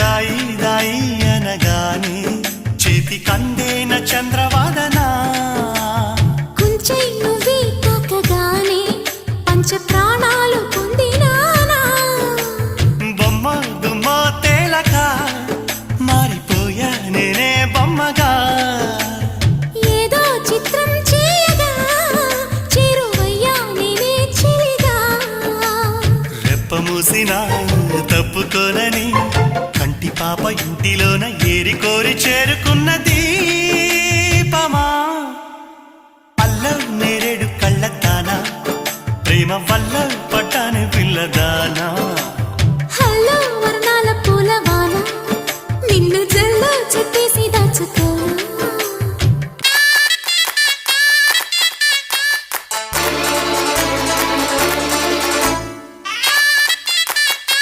దాయి దాయి అనగాని చేతి కందేన చంద్రవాదన. కుంచెయ్యి నువ్వే తాకగానే పంచ ప్రాణాలు బొమ్మ దుమ్మ తేలక మారిపోయా నేనే బొమ్మగా. ఏదో చిత్రం చేయగా చేరువయ్యా నేనే చెలిగా రెప్ప మూసిన తప్పుకోలని పాప ఇంటిలోన ఏరి కోరి చేరుకున్నది దీపమా? పల్ల నేరేడు కళ్ళతానా ప్రేమ వల్ల పట్టాను పిల్లదానా? హలో వర్ణాల పూలవాన నిన్ను జల్లో చెప్పేసి దాచుకో.